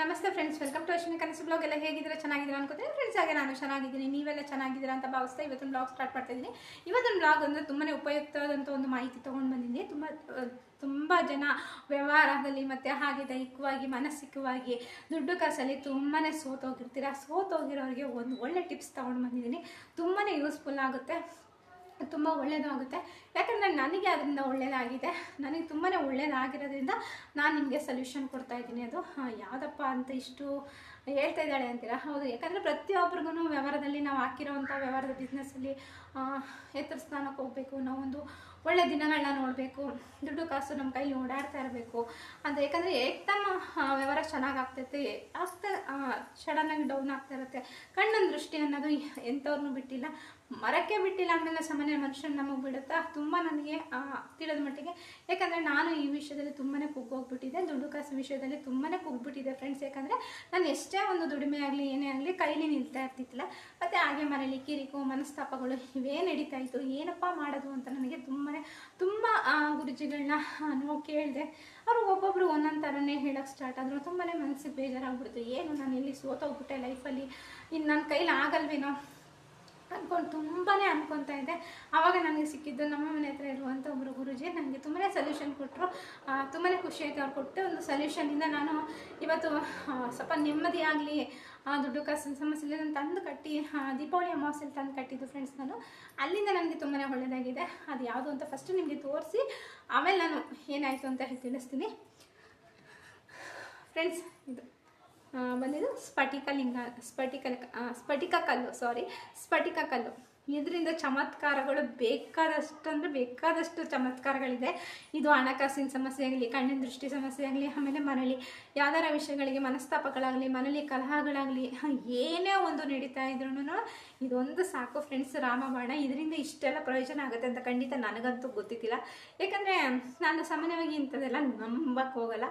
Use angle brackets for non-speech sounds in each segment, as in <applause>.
ನಮಸ್ತೆ friends welcome to Ashwini ಕನಸು blog ಎಲ್ಲ ಹೇಗಿದ್ದೀರಾ? ಚೆನ್ನಾಗಿದ್ದೀರಾ ಅನ್ಕೋತೀನಿ. ಫ್ರೆಂಡ್ಸ್ ಹಾಗೆ ನಾನು ಚೆನ್ನಾಗಿದ್ದೀನಿ. ನೀವೆಲ್ಲ ಚೆನ್ನಾಗಿದ್ದೀರಾ ಅಂತ ಭಾವಿಸ್ತಾ ಇವತ್ತಿನ ಬ್ಲಾಗ್ ಸ್ಟಾರ್ಟ್ ಮಾಡ್ತಾ ಇದ್ದೀನಿ. ಇವತ್ತಿನ ಬ್ಲಾಗ್ ಅಂದರೆ ತುಂಬಾ ಉಪಯುಕ್ತವಾದಂಥ ಒಂದು ಮಾಹಿತಿ ತೊಗೊಂಡು ಬಂದಿದ್ದೀನಿ. ತುಂಬ ತುಂಬ ಜನ ವ್ಯವಹಾರದಲ್ಲಿ ಮತ್ತು ಹಾಗೆ ದೈಹಿಕವಾಗಿ, ಮಾನಸಿಕವಾಗಿ ದುಡ್ಡು ಕಾಸಲ್ಲಿ ತುಂಬಾ ಸೋತೋಗಿರ್ತೀರ? ಸೋತೋಗಿರೋರಿಗೆ ಒಂದು ಒಳ್ಳೆ ಟಿಪ್ಸ್ ತೊಗೊಂಡು ಬಂದಿದ್ದೀನಿ. ತುಂಬಾ ಯೂಸ್ಫುಲ್ ಆಗುತ್ತೆ. ತುಂಬ ಒಳ್ಳೆಯದಾಗುತ್ತೆ ಯಾಕಂದರೆ ನನಗೆ ಅದರಿಂದ ಒಳ್ಳೆಯದಾಗಿದೆ ನನಗೆ ತುಂಬಾ ಒಳ್ಳೆಯದಾಗಿರೋದ್ರಿಂದ ನಾನು ನಿಮಗೆ ಸೊಲ್ಯೂಷನ್ ಕೊಡ್ತಾ ಇದ್ದೀನಿ. ಅದು ಯಾವುದಪ್ಪ ಅಂತ ಇಷ್ಟು ಹೇಳ್ತಾ ಇದ್ದಾಳೆ ಅಂತೀರಾ? ಹೌದು, ಯಾಕಂದರೆ ಪ್ರತಿಯೊಬ್ಬರಿಗೂ ವ್ಯವಹಾರದಲ್ಲಿ ನಾವು ಹಾಕಿರೋವಂಥ ವ್ಯವಹಾರದ ಬಿಸ್ನೆಸ್ಸಲ್ಲಿ ಎತ್ತರ ಸ್ಥಾನಕ್ಕೆ ಹೋಗಬೇಕು. ನಾವೊಂದು ಒಳ್ಳೆ ದಿನಗಳನ್ನ ನೋಡಬೇಕು, ದುಡ್ಡು ಕಾಸು ನಮ್ಮ ಕೈಲಿ ಓಡಾಡ್ತಾ ಇರಬೇಕು. ಅಂತ ಯಾಕಂದರೆ ಏಕ್ದಮ್ ವ್ಯವಹಾರ ಚೆನ್ನಾಗಿ ಆಗ್ತೈತೆ ಆಗ್ತಾ ಸಡನ್ನಾಗಿ ಡೌನ್ ಆಗ್ತಾ ಇರುತ್ತೆ. ಕಣ್ಣಿನ ದೃಷ್ಟಿ ಅನ್ನೋದು ಎಂಥವ್ರನ್ನೂ ಬಿಟ್ಟಿಲ್ಲ. ಮರಕ್ಕೆ ಬಿಟ್ಟಿಲ್ಲ ಆಮೇಲೆ ಸಾಮಾನ್ಯ ಮನುಷ್ಯನ ನಮಗೆ ಬಿಡುತ್ತಾ? ತುಂಬ ನನಗೆ ತಿಳಿದ ಮಟ್ಟಿಗೆ. ಯಾಕಂದರೆ ನಾನು ಈ ವಿಷಯದಲ್ಲಿ ತುಂಬಾ ಕುಗ್ಗೋಗ್ಬಿಟ್ಟಿದ್ದೆ, ದುಡ್ಡು ಕಾಸು ವಿಷಯದಲ್ಲಿ ತುಂಬಾ ಕುಗ್ಬಿಟ್ಟಿದ್ದೆ ಫ್ರೆಂಡ್ಸ್ ಯಾಕಂದರೆ ನಾನು ಎಷ್ಟೇ ಒಂದು ದುಡಿಮೆ ಆಗಲಿ, ಏನೇ ಆಗಲಿ ಕೈಲಿ ನಿಲ್ತಾ ಇರ್ತಿತ್ತಿಲ್ಲ ಮತ್ತು ಹಾಗೆ ಮನೇಲಿ ಕಿರಿಕು, ಮನಸ್ತಾಪಗಳು ಇವೇ, ನಡೀತಾ ಇತ್ತು. ಏನಪ್ಪ ಮಾಡೋದು ಅಂತ ನನಗೆ ತುಂಬಾ ತುಂಬ ಗುರುಜಿಗಳನ್ನ ನಾವು ಕೇಳಿದೆ. ಅವರು ಒಬ್ಬೊಬ್ಬರು ಒಂದೊಂದು ಥರನೇ ಹೇಳೋಕ್ಕೆ ಸ್ಟಾರ್ಟ್ ಆದರು. ತುಂಬಾ ಮನಸ್ಸಿಗೆ ಬೇಜಾರಾಗ್ಬಿಡ್ತು. ಏನು ನಾನು ಇಲ್ಲಿ ಸೋತೋಗ್ಬಿಟ್ಟೆ ಲೈಫಲ್ಲಿ ಇನ್ನು ನನ್ನ ಕೈಲಿ ಆಗಲ್ವೇನೋ? ಅಂದ್ಕೊಂಡು ತುಂಬಾ ಅಂದ್ಕೊತಾ ಇದ್ದೆ. ಆವಾಗ ನನಗೆ ಸಿಕ್ಕಿದ್ದು ನಮ್ಮ ಮನೆ ಹತ್ರ ಇರುವಂಥ ಒಬ್ಬರು ಗುರುಜಿ ನನಗೆ ತುಂಬಾ ಸೊಲ್ಯೂಷನ್ ಕೊಟ್ಟರು ತುಂಬಾ ಖುಷಿ ಆಯಿತು ಅವ್ರು ಕೊಟ್ಟ ಒಂದು ಸೊಲ್ಯೂಷನಿಂದ ನಾನು ಇವತ್ತು ಸ್ವಲ್ಪ ನೆಮ್ಮದಿಯಾಗಲಿ ದುಡ್ಡು ಕಾಸಿನ ಸಮಸ್ಯೆ ಇಲ್ಲ ನಾನು ತಂದು ಕಟ್ಟಿ ದೀಪಾವಳಿ ಅಮಾವಾಸ್ಯಲ್ಲಿ ತಂದು ಕಟ್ಟಿದ್ದು ಫ್ರೆಂಡ್ಸ್ ನಾನು. ಅಲ್ಲಿಂದ ನನಗೆ ತುಂಬಾ ಒಳ್ಳೆಯದಾಗಿದೆ ಅದು ಯಾವುದು ಅಂತ ಫಸ್ಟ್ ನಿಮಗೆ ತೋರಿಸಿ ಆಮೇಲೆ ನಾನು ಏನಾಯಿತು ಅಂತ ಹೇಳಿ ತಿಳಿಸ್ತೀನಿ. ಫ್ರೆಂಡ್ಸ್ ಇದು ಆ, ಬಂದಿದ್ದು ಸ್ಫಟಿಕ ಲಿಂಗ ಸ್ಫಟಿಕ ಸ್ಫಟಿಕ ಕಲ್ಲು ಸಾರಿ ಸ್ಫಟಿಕ ಕಲ್ಲು. ಇದರಿಂದ ಚಮತ್ಕಾರಗಳು ಬೇಕಾದಷ್ಟು ಅಂದರೆ ಬೇಕಾದಷ್ಟು ಚಮತ್ಕಾರಗಳಿದೆ. ಇದು ಹಣಕಾಸಿನ ಸಮಸ್ಯೆ ಆಗಲಿ, ಕಣ್ಣಿನ ದೃಷ್ಟಿ ಸಮಸ್ಯೆ ಆಗಲಿ, ಆಮೇಲೆ ಮನೇಲಿ ಯಾವ್ದಾರ ವಿಷಯಗಳಿಗೆ ಮನಸ್ತಾಪಗಳಾಗಲಿ, ಮನೇಲಿ ಕಲಹಗಳಾಗಲಿ ಏನೇ ಒಂದು ನಡೀತಾ ಇದ್ರೂ ಇದೊಂದು ಸಾಕು ಫ್ರೆಂಡ್ಸ್ ರಾಮಬಾಣ. ಇದರಿಂದ ಇಷ್ಟೆಲ್ಲ ಪ್ರಯೋಜನ ಆಗುತ್ತೆ ಅಂತ ಖಂಡಿತ ನನಗಂತೂ ಗೊತ್ತಿದ್ದಿಲ್ಲ. ಯಾಕಂದರೆ ನಾನು ಸಾಮಾನ್ಯವಾಗಿ ಇಂಥದ್ದೆಲ್ಲ ನಂಬಕ್ಕೆ ಹೋಗಲ್ಲ.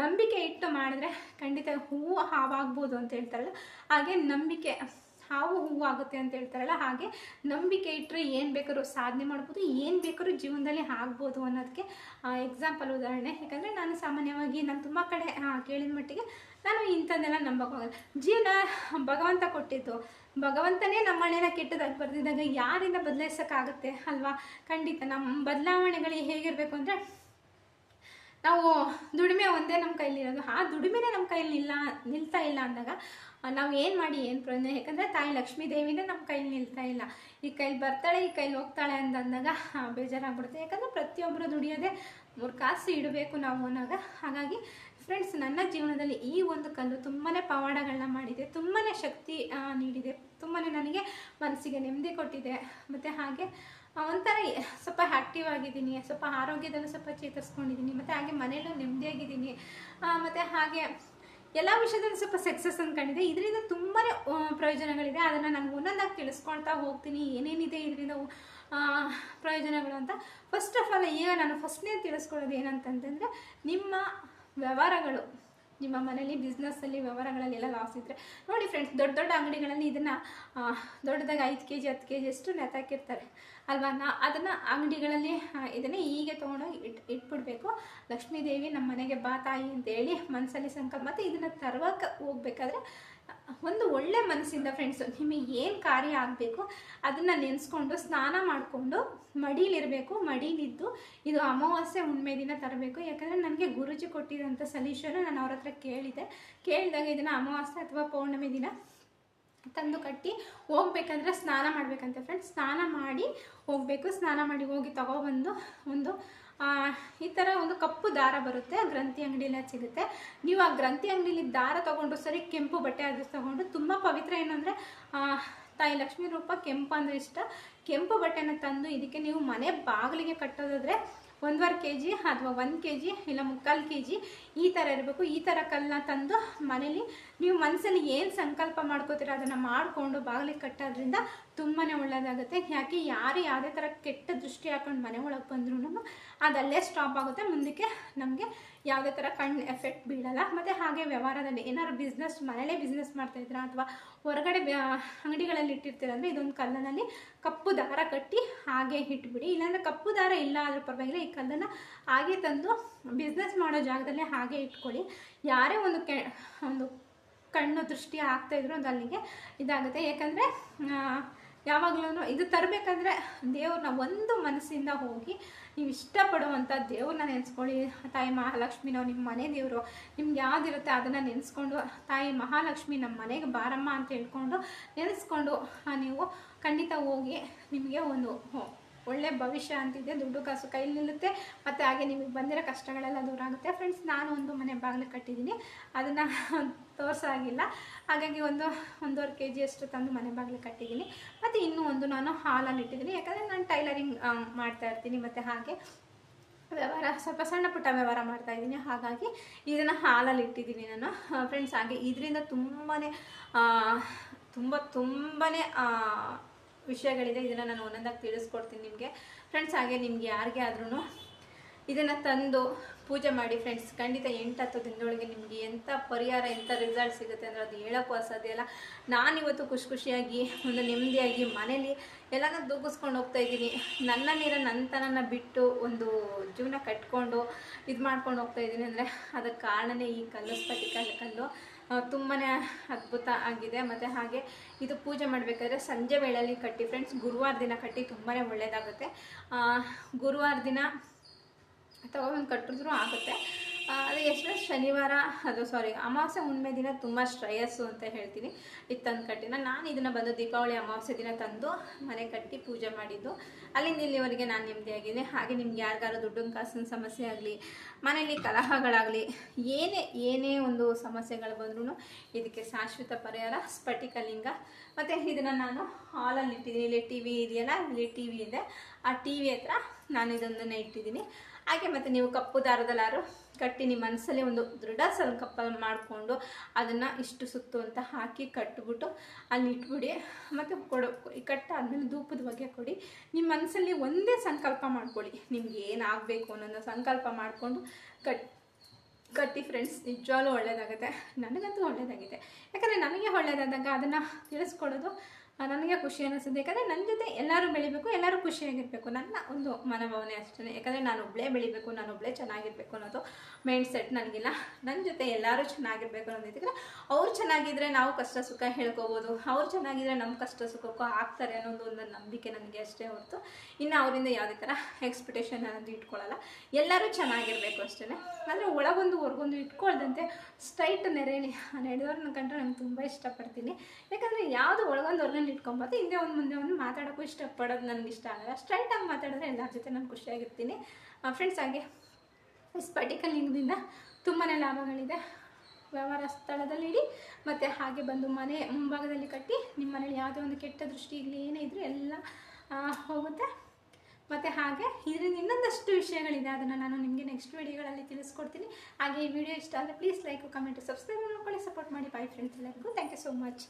ನಂಬಿಕೆ ಇಟ್ಟು ಮಾಡಿದ್ರೆ ಖಂಡಿತ ಹೂವು ಹಾವಾಗ್ಬೋದು ಅಂತ ಹೇಳ್ತಾರಲ್ಲ, ಹಾಗೆ ನಂಬಿಕೆ ಹಾವು ಹೂವು ಆಗುತ್ತೆ ಅಂತ ಹೇಳ್ತಾರಲ್ಲ, ಹಾಗೆ ನಂಬಿಕೆ ಇಟ್ಟರೆ ಏನು ಬೇಕಾದ್ರೂ ಸಾಧನೆ ಮಾಡ್ಬೋದು, ಏನು ಬೇಕಾದ್ರೂ ಜೀವನದಲ್ಲಿ ಆಗ್ಬೋದು ಅನ್ನೋದಕ್ಕೆ ಎಕ್ಸಾಂಪಲ್ ಉದಾಹರಣೆ. ಯಾಕಂದರೆ ನಾನು ಸಾಮಾನ್ಯವಾಗಿ ನಾನು ತುಂಬ ಕಡೆ ಕೇಳಿದ ಮಟ್ಟಿಗೆ ನಾನು ಇಂಥದ್ದೆಲ್ಲ ನಂಬಕ್ಕಾಗಲ್ಲ. ಜೀವನ ಭಗವಂತ ಕೊಟ್ಟಿದ್ದು. ಭಗವಂತನೇ ನಮ್ಮ ಮನೇನ ಕೆಟ್ಟದಾಗಿ ಬರೆದಿದ್ದಾಗ ಯಾರಿಂದ ಬದಲಾಯಿಸೋಕ್ಕಾಗುತ್ತೆ ಅಲ್ವಾ? ಖಂಡಿತ ನಮ್ಮ ಬದಲಾವಣೆಗಳು ಹೇಗಿರಬೇಕು ಅಂದರೆ, ನಾವು ದುಡಿಮೆ ಒಂದೇ ನಮ್ಮ ಕೈಲಿರೋದು. ಆ ದುಡಿಮೆನೇ ನಮ್ಮ ಕೈಲಿ ಇಲ್ಲ, ನಿಲ್ತಾ ಇಲ್ಲ ಅಂದಾಗ ನಾವು ಏನು ಮಾಡಿ, ಏನು ಪ್ರಯೋಜನ? ಯಾಕಂದರೆ ತಾಯಿ ಲಕ್ಷ್ಮೀ ದೇವಿನೇ ನಮ್ಮ ಕೈಲಿ ನಿಲ್ತಾ ಇಲ್ಲ. ಈ ಕೈಲಿ ಬರ್ತಾಳೆ, ಈ ಕೈಲಿ ಹೋಗ್ತಾಳೆ ಅಂತ ಅಂದಾಗ ಬೇಜಾರಾಗ್ಬಿಡುತ್ತೆ. ಯಾಕಂದರೆ ಪ್ರತಿಯೊಬ್ಬರು ದುಡಿಯೋದೆ ಮೂರು ಕಾಸು ಇಡಬೇಕು ನಾವು ಅನ್ನೋವಾಗ ಹಾಗಾಗಿ ಫ್ರೆಂಡ್ಸ್ ನನ್ನ ಜೀವನದಲ್ಲಿ ಈ ಒಂದು ಕಲ್ಲು ತುಂಬಾ ಪವಾಡಗಳನ್ನ ಮಾಡಿದೆ. ತುಂಬಾ ಶಕ್ತಿ ನೀಡಿದೆ. ತುಂಬಾ ನನಗೆ ಮನಸ್ಸಿಗೆ ನೆಮ್ಮದಿ ಕೊಟ್ಟಿದೆ. ಮತ್ತು ಹಾಗೆ ಒಂಥರ ಸ್ವಲ್ಪ ಆ್ಯಕ್ಟಿವ್ ಆಗಿದ್ದೀನಿ. ಸ್ವಲ್ಪ ಆರೋಗ್ಯದಲ್ಲೂ ಸ್ವಲ್ಪ ಚೇತರಿಸ್ಕೊಂಡಿದ್ದೀನಿ. ಮತ್ತು ಹಾಗೆ ಮನೆಯಲ್ಲೂ ನೆಮ್ಮದಿಯಾಗಿದ್ದೀನಿ. ಮತ್ತು ಹಾಗೆ ಎಲ್ಲ ವಿಷಯದಲ್ಲಿ ಸ್ವಲ್ಪ ಸಕ್ಸಸ್ ಅಂದ್ಕೊಂಡಿದೆ ಇದರಿಂದ ತುಂಬಾ ಪ್ರಯೋಜನಗಳಿದೆ. ಅದನ್ನು ನಾನು ಒಂದೊಂದಾಗಿ ತಿಳಿಸ್ಕೊಳ್ತಾ ಹೋಗ್ತೀನಿ. ಏನೇನಿದೆ ಇದರಿಂದ ಪ್ರಯೋಜನಗಳು ಅಂತ. ಫಸ್ಟ್ ಆಫ್ ಆಲ್ ಈಗ ನಾನು ಫಸ್ಟ್ನೇ ತಿಳಿಸ್ಕೊಳ್ಳೋದು ಏನಂತಂತಂದರೆ ನಿಮ್ಮ ವ್ಯವಹಾರಗಳು. ನಿಮ್ಮ ಮನೇಲಿ ಬಿಸ್ನೆಸ್ಸಲ್ಲಿ ವ್ಯವಹಾರಗಳಲ್ಲಿ ಎಲ್ಲ ಲಾಸ್ ಇದ್ದರೆ ನೋಡಿ ಫ್ರೆಂಡ್ಸ್ ದೊಡ್ಡ ದೊಡ್ಡ ಅಂಗಡಿಗಳಲ್ಲಿ ಇದನ್ನು ದೊಡ್ಡದಾಗಿ ಐದು ಕೆ ಜಿ ಹತ್ತು ಕೆ ಜಿ ಅಷ್ಟು ನೆತಾಕಿರ್ತಾರೆ ಅಲ್ವಾ? ನಾ ಅದನ್ನು ಅಂಗಡಿಗಳಲ್ಲಿ ಇದನ್ನು ಹೀಗೆ ತೊಗೊಂಡೋಗಿ ಇಟ್, ಇಟ್ಬಿಡ್ಬೇಕು. ಲಕ್ಷ್ಮೀ ದೇವಿ ನಮ್ಮ ಮನೆಗೆ ಬಾ ತಾಯಿ ಅಂತೇಳಿ ಮನಸ್ಸಲ್ಲಿ ಸಂಕಲ್ಪ, ಮತ್ತು ಇದನ್ನು ತರುವಾಗ ಹೋಗ್ಬೇಕಾದ್ರೆ ಒಂದು ಒಳ್ಳೆ ಮನಸ್ಸಿಂದ ಫ್ರೆಂಡ್ಸು ನಿಮಗೆ ಏನು ಕಾರ್ಯ ಆಗಬೇಕು ಅದನ್ನು ನೆನೆಸ್ಕೊಂಡು ಸ್ನಾನ ಮಾಡಿಕೊಂಡು ಮಡೀಲಿರಬೇಕು, ಮಡೀಲಿದ್ದು ಇದು ಅಮಾವಾಸ್ಯೆ ಹುಣ್ಮೆ ದಿನ ತರಬೇಕು. ಯಾಕಂದರೆ ನನಗೆ ಗುರುಜಿ ಕೊಟ್ಟಿರೋಂಥ ಸೊಲ್ಯೂಷನ್ ನಾನು ಅವ್ರ ಹತ್ರ ಕೇಳಿದೆ. ಕೇಳಿದಾಗ ಇದನ್ನು ಅಮಾವಾಸ್ಯೆ ಅಥವಾ ಪೌರ್ಣಮಿ ದಿನ ತಂದು ಕಟ್ಟಿ ಹೋಗ್ಬೇಕಂದ್ರೆ ಸ್ನಾನ ಮಾಡಬೇಕಂತೆ ಫ್ರೆಂಡ್ಸ್ ಸ್ನಾನ ಮಾಡಿ ಹೋಗಬೇಕು. ಸ್ನಾನ ಮಾಡಿ ಹೋಗಿ ತಗೊಬಂದು ಒಂದು ಈ ಥರ ಒಂದು ಕಪ್ಪು ದಾರ ಬರುತ್ತೆ. ಗ್ರಂಥಿ ಅಂಗಡಿಯಲ್ಲಿ ಸಿಗುತ್ತೆ. ನೀವು ಆ ಗ್ರಂಥಿ ಅಂಗಡಿಲಿ ದಾರ ತೊಗೊಂಡು ಸರಿ ಕೆಂಪು ಬಟ್ಟೆ ಅದು ತೊಗೊಂಡು ತುಂಬ ಪವಿತ್ರ ಏನಂದರೆ ತಾಯಿ ಲಕ್ಷ್ಮೀ ರೂಪ ಕೆಂಪು ಅಂದರೆ ಇಷ್ಟ. ಕೆಂಪು ಬಟ್ಟೆನ ತಂದು ಇದಕ್ಕೆ ನೀವು ಮನೆ ಬಾಗಿಲಿಗೆ ಕಟ್ಟೋದಾದರೆ ಒಂದೂವರೆ ಕೆ ಜಿ ಅಥವಾ ಒಂದು ಕೆ ಜಿ ಇಲ್ಲ ಮುಕ್ಕಾಲು ಕೆ ಜಿ ಈ ಥರ ಇರಬೇಕು. ಈ ಥರ ಕಲ್ಲನ್ನ ತಂದು ಮನೇಲಿ ನೀವು ಮನಸ್ಸಲ್ಲಿ ಏನು ಸಂಕಲ್ಪ ಮಾಡ್ಕೋತೀರ ಅದನ್ನು ಮಾಡಿಕೊಂಡು ಬಾಗಿಲಿಗೆ ಕಟ್ಟೋದ್ರಿಂದ ತುಂಬಾ ಒಳ್ಳೆಯದಾಗುತ್ತೆ ಯಾಕೆ ಯಾರು ಯಾವುದೇ ಥರ ಕೆಟ್ಟ ದೃಷ್ಟಿ ಹಾಕೊಂಡು ಮನೆ ಒಳಗೆ ಬಂದ್ರೂ ಅದಲ್ಲೇ ಸ್ಟಾಪ್ ಆಗುತ್ತೆ. ಮುಂದಕ್ಕೆ ನಮಗೆ ಯಾವುದೇ ಥರ ಕಣ್ಣು ಎಫೆಕ್ಟ್ ಬೀಳಲ್ಲ. ಮತ್ತು ಹಾಗೆ ವ್ಯವಹಾರದಲ್ಲಿ ಏನಾದ್ರು ಬಿಸ್ನೆಸ್ ಮನೇಲೇ ಬಿಸ್ನೆಸ್ ಮಾಡ್ತಾಯಿದ್ರ ಅಥವಾ ಹೊರಗಡೆ ಅಂಗಡಿಗಳಲ್ಲಿ ಇಟ್ಟಿರ್ತೀರ ಅಂದರೆ ಇದೊಂದು ಕಲ್ಲನಲ್ಲಿ ಕಪ್ಪು ದಾರ ಕಟ್ಟಿ ಹಾಗೆ ಇಟ್ಬಿಡಿ. ಇಲ್ಲಾಂದರೆ ಕಪ್ಪು ದಾರ ಇಲ್ಲ ಆದರೂ ಪರವಾಗಿಲ್ಲ, ಈ ಕಲ್ಲನ್ನು ಹಾಗೆ ತಂದು ಬಿಸ್ನೆಸ್ ಮಾಡೋ ಜಾಗದಲ್ಲೇ ಹಾಗೆ ಇಟ್ಕೊಳ್ಳಿ. ಯಾರೇ ಒಂದು ಕೆ, ಒಂದು ಕಣ್ಣು ದೃಷ್ಟಿ ಆಗ್ತಾಯಿದ್ರು ಅದು ಅಲ್ಲಿಗೆ ಇದಾಗುತ್ತೆ. ಯಾಕಂದರೆ ಯಾವಾಗಲೂ ಇದು ತರಬೇಕಂದ್ರೆ ದೇವ್ರನ್ನ ಒಂದು ಮನಸ್ಸಿಂದ ಹೋಗಿ ನೀವು ಇಷ್ಟಪಡುವಂಥ ದೇವ್ರನ್ನ ನೆನೆಸ್ಕೊಳ್ಳಿ. ತಾಯಿ ಮಹಾಲಕ್ಷ್ಮಿನೋ ನಿಮ್ಮ ಮನೆ ದೇವರು. ನಿಮ್ಗೆ ಯಾವ್ದಿರುತ್ತೆ ಅದನ್ನು ನೆನೆಸ್ಕೊಂಡು ತಾಯಿ ಮಹಾಲಕ್ಷ್ಮಿ ನಮ್ಮ ಮನೆಗೆ ಬಾರಮ್ಮ ಅಂತ ಹೇಳ್ಕೊಂಡು ನೆನೆಸ್ಕೊಂಡು ನೀವು ಖಂಡಿತ ಹೋಗಿ ನಿಮಗೆ ಒಂದು ಒಳ್ಳೆ ಭವಿಷ್ಯ ಅಂತಿದೆ, ದುಡ್ಡು ಕಾಸು ಕೈಲಿ ನಿಲ್ಲುತ್ತೆ, ಮತ್ತು ಹಾಗೆ ನಿಮಗೆ ಬಂದಿರೋ ಕಷ್ಟಗಳೆಲ್ಲ ದೂರ ಆಗುತ್ತೆ. ಫ್ರೆಂಡ್ಸ್ ನಾನು ಒಂದು ಮನೆ ಬಾಗಿಲು ಕಟ್ಟಿದ್ದೀನಿ. ಅದನ್ನು <laughs> ತೋರಿಸಾಗಿಲ್ಲ ಹಾಗಾಗಿ ಒಂದು ಒಂದೂವರೆ ಕೆ ಜಿಯಷ್ಟು ತಂದು ಮನೆ ಬಾಗಿಲು ಕಟ್ಟಿದ್ದೀನಿ. ಮತ್ತು ಇನ್ನೂ ಒಂದು ನಾನು ಹಾಲಲ್ಲಿ ಇಟ್ಟಿದ್ದೀನಿ. ಯಾಕಂದರೆ ನಾನು ಟೈಲರಿಂಗ್ ಮಾಡ್ತಾ ಇರ್ತೀನಿ. ಮತ್ತು ಹಾಗೆ ವ್ಯವಹಾರ, ಸ್ವಲ್ಪ ಸಣ್ಣ ಪುಟ್ಟ ವ್ಯವಹಾರ ಮಾಡ್ತಾ ಇದ್ದೀನಿ. ಹಾಗಾಗಿ ಇದನ್ನು ಹಾಲಲ್ಲಿ ಇಟ್ಟಿದ್ದೀನಿ ನಾನು. ಫ್ರೆಂಡ್ಸ್ ಹಾಗೆ ಇದರಿಂದ ತುಂಬಾ ತುಂಬ ತುಂಬಾ ವಿಷಯಗಳಿದೆ ಇದನ್ನು ನಾನು ಒಂದೊಂದಾಗಿ ತಿಳಿಸ್ಕೊಡ್ತೀನಿ ನಿಮಗೆ. ಫ್ರೆಂಡ್ಸ್ ಹಾಗೆ ನಿಮ್ಗೆ ಯಾರಿಗೆ ಆದ್ರೂ ಇದನ್ನು ತಂದು ಪೂಜೆ ಮಾಡಿ ಫ್ರೆಂಡ್ಸ್ ಖಂಡಿತ ಎಂಟು ಹತ್ತು ದಿನದೊಳಗೆ ನಿಮಗೆ ಎಂಥ ಪರಿಹಾರ ಎಂಥ ರಿಸಲ್ಟ್ ಸಿಗುತ್ತೆ ಅಂದರೆ ಅದು ಹೇಳೋಕ್ಕೂ ಅಸಾಧ್ಯ ಇಲ್ಲ ನಾನಿವತ್ತು ಖುಷಿ ಖುಷಿಯಾಗಿ, ಒಂದು ನೆಮ್ಮದಿಯಾಗಿ ಮನೇಲಿ ಎಲ್ಲನ ದೂಗಿಸ್ಕೊಂಡು ಹೋಗ್ತಾ ಇದ್ದೀನಿ. ನನ್ನ ನೀರ ನಂತನನ್ನ ಬಿಟ್ಟು ಒಂದು ಜೀವನ ಕಟ್ಕೊಂಡು ಇದು ಮಾಡ್ಕೊಂಡು ಹೋಗ್ತಾ ಇದ್ದೀನಿ ಅಂದರೆ ಅದಕ್ಕೆ ಕಾರಣನೇ ಈ ಕಲ್ಲು ಸ್ಫಟಿಕ ಕಲ್ಲು ತುಂಬಾ ಅದ್ಭುತ ಆಗಿದೆ. ಮತ್ತು ಹಾಗೆ ಇದು ಪೂಜೆ ಮಾಡಬೇಕಾದ್ರೆ ಸಂಜೆ ವೇಳೆಯಲ್ಲಿ ಕಟ್ಟಿ ಫ್ರೆಂಡ್ಸ್ ಗುರುವಾರ ದಿನ ಕಟ್ಟಿ ತುಂಬಾ ಒಳ್ಳೆಯದಾಗುತ್ತೆ ಗುರುವಾರ ದಿನ ಒಂದು ಕಟ್ಟಿದ್ರು ಆಗುತ್ತೆ. ಅದು ಎಷ್ಟು ಶನಿವಾರ, ಅದು ಸಾರಿ ಅಮಾವಾಸ್ಯೆ ಹುಣ್ಣಿಮೆ ದಿನ ತುಂಬ ಶ್ರೇಯಸ್ಸು ಅಂತ ಹೇಳ್ತೀನಿ. ಇದು ತಂದು ಕಟ್ಟಿನ ನಾನು ಇದನ್ನು ಬಂದು ದೀಪಾವಳಿ ಅಮಾವಾಸ್ಯೆ ದಿನ ತಂದು ಮನೆ ಕಟ್ಟಿ ಪೂಜೆ ಮಾಡಿದ್ದು. ಅಲ್ಲಿಂದ ಇಲ್ಲಿವರೆಗೆ ನಾನು ನೆಮ್ಮದಿಯಾಗಿದ್ದೀನಿ ಹಾಗೆ ನಿಮ್ಗೆ ಯಾರಿಗಾರು ದುಡ್ಡು ಕಾಸಿನ ಸಮಸ್ಯೆ ಆಗಲಿ, ಮನೆಯಲ್ಲಿ ಕಲಹಗಳಾಗಲಿ, ಏನೇ ಏನೇ ಒಂದು ಸಮಸ್ಯೆಗಳು ಬಂದ್ರೂ ಇದಕ್ಕೆ ಶಾಶ್ವತ ಪರಿಹಾರ ಸ್ಫಟಿಕಲಿಂಗ ಮತ್ತು ಇದನ್ನು ನಾನು ಹಾಲಲ್ಲಿ ಇಟ್ಟಿದ್ದೀನಿ. ಇಲ್ಲಿ ಟಿ ವಿ ಇದೆಯಲ್ಲ, ಇಲ್ಲಿ ಟಿ ವಿ ಇದೆ. ಆ ಟಿ ವಿ ಹತ್ರ ನಾನು ಇದೊಂದನ್ನು ಇಟ್ಟಿದ್ದೀನಿ. ಹಾಗೆ ಮತ್ತು ನೀವು ಕಪ್ಪು ದಾರದಲ್ಲಾರು ಕಟ್ಟಿ ನಿಮ್ಮ ಮನಸ್ಸಲ್ಲಿ ಒಂದು ದೃಢ ಸಂಕಲ್ಪ ಮಾಡಿಕೊಂಡು ಅದನ್ನು ಇಷ್ಟು ಸುತ್ತು ಅಂತ ಹಾಕಿ ಕಟ್ಬಿಟ್ಟು ಅಲ್ಲಿ ಇಟ್ಬಿಡಿ. ಮತ್ತು ಕೊಡು ಕಟ್ಟಾದ್ಮೇಲೆ ಧೂಪದ ಬಗ್ಗೆ ಕೊಡಿ. ನಿಮ್ಮ ಮನಸ್ಸಲ್ಲಿ ಒಂದೇ ಸಂಕಲ್ಪ ಮಾಡ್ಕೊಳ್ಳಿ. ನಿಮ್ಗೆ ಏನಾಗಬೇಕು ಅನ್ನೋದನ್ನ ಸಂಕಲ್ಪ ಮಾಡಿಕೊಂಡು ಕಟ್ ಕಟ್ಟಿ ಫ್ರೆಂಡ್ಸ್ ನಿಜವಾಗ್ಲೂ ಒಳ್ಳೆಯದಾಗುತ್ತೆ ನನಗಂತೂ ಒಳ್ಳೆಯದಾಗಿದೆ ಯಾಕಂದರೆ ನನಗೆ ಒಳ್ಳೆಯದಾದಾಗ ಅದನ್ನು ತಿಳಿಸ್ಕೊಡೋದು ಆ, ನನಗೆ ಖುಷಿ ಅನ್ನಿಸುತ್ತೆ ಯಾಕಂದರೆ ನನ್ನ ಜೊತೆ ಎಲ್ಲರೂ ಬೆಳಿಬೇಕು, ಎಲ್ಲರೂ ಖುಷಿಯಾಗಿರಬೇಕು. ನನ್ನ ಒಂದು ಮನೋಭಾವನೆ ಅಷ್ಟೇ ಯಾಕಂದರೆ ನಾನು ಒಬ್ಬಳೇ ಬೆಳಿಬೇಕು, ನಾನು ಒಬ್ಬಳೇ ಚೆನ್ನಾಗಿರಬೇಕು ಅನ್ನೋದು ಮೈಂಡ್ ಸೆಟ್ ನನಗಿಲ್ಲ. ನನ್ನ ಜೊತೆ ಎಲ್ಲರೂ ಚೆನ್ನಾಗಿರಬೇಕು ಅನ್ನೋದಿದ್ರೆ ಅವ್ರು ಚೆನ್ನಾಗಿದ್ದರೆ ನಾವು ಕಷ್ಟ ಸುಖ ಹೇಳ್ಕೋಬೋದು. ಅವ್ರು ಚೆನ್ನಾಗಿದ್ದರೆ ನಮ್ಮ ಕಷ್ಟ ಸುಖಕ್ಕೂ ಆಗ್ತಾರೆ ಅನ್ನೋದು ಒಂದು ನಂಬಿಕೆ ನನಗೆ ಅಷ್ಟೇ ಹೊರತು. ಇನ್ನು ಅವರಿಂದ ಯಾವುದೇ ಥರ ಎಕ್ಸ್ಪೆಕ್ಟೇಷನ್ ಅನ್ನೋದು ಇಟ್ಕೊಳ್ಳಲ್ಲ ಎಲ್ಲರೂ ಚೆನ್ನಾಗಿರಬೇಕು ಅಷ್ಟೇ ಆದರೆ ಒಳಗೊಂದು ಹೊರಗೊಂದು ಇಟ್ಕೊಳ್ದಂತೆ ಸ್ಟ್ರೈಟ್ ನೆರೆ ನಡೆದವ್ರನ್ನ ಕಂಡ್ರೆ ನಾನು ತುಂಬ ಇಷ್ಟಪಡ್ತೀನಿ. ಯಾಕಂದರೆ ಯಾವುದು ಒಳಗೊಂದು ಹೊರಗೊಂದು ಇಟ್ಕೊಂಬಾರ್ದು ಹಿಂದೆ ಒಂದು ಮುಂದೆ ಒಂದು ಮಾತಾಡೋಕ್ಕೂ ಇಷ್ಟಪಡೋದು ನನಗೆ ಇಷ್ಟ ಆಗಲ್ಲ ಸ್ಟ್ರೈಟಾಗಿ ಮಾತಾಡಿದ್ರೆ ಎಲ್ಲರ ಜೊತೆ ನಾನು ಖುಷಿಯಾಗಿರ್ತೀನಿ. ಫ್ರೆಂಡ್ಸ್ ಹಾಗೆ ಸ್ಪರ್ಟಿಕಲ್ ಲಿಂಗದಿಂದ ತುಂಬಾ ಲಾಭಗಳಿದೆ. ವ್ಯವಹಾರ ಸ್ಥಳದಲ್ಲಿ ಇಡಿ, ಮತ್ತು ಹಾಗೆ ಬಂದು ಮನೆ ಮುಂಭಾಗದಲ್ಲಿ ಕಟ್ಟಿ ನಿಮ್ಮ ಮನೇಲಿ ಯಾವುದೇ ಒಂದು ಕೆಟ್ಟ ದೃಷ್ಟಿ ಇಲ್ಲಿ ಏನೇ ಇದ್ದರೂ ಎಲ್ಲ ಹೋಗುತ್ತೆ. ಮತ್ತು ಹಾಗೆ, ಇದರಿಂದ ಇನ್ನೊಂದಷ್ಟು ವಿಷಯಗಳಿದೆ. ಅದನ್ನು ನಾನು ನಿಮಗೆ ನೆಕ್ಸ್ಟ್ ವೀಡಿಯೋಗಳಲ್ಲಿ ತಿಳಿಸ್ಕೊಡ್ತೀನಿ. ಹಾಗೆ ಈ ವಿಡಿಯೋ ಇಷ್ಟ ಆದರೆ ಪ್ಲೀಸ್ ಲೈಕ್ ಕಮೆಂಟ್ ಸಬ್ಸ್ಕ್ರೈಬ್ ಮಾಡ್ಕೊಳ್ಳಿ. ಸಪೋರ್ಟ್ ಮಾಡಿ. ಬಾಯ್ ಫ್ರೆಂಡ್ಸ್ ಎಲ್ಲರಿಗೂ. Thank you so much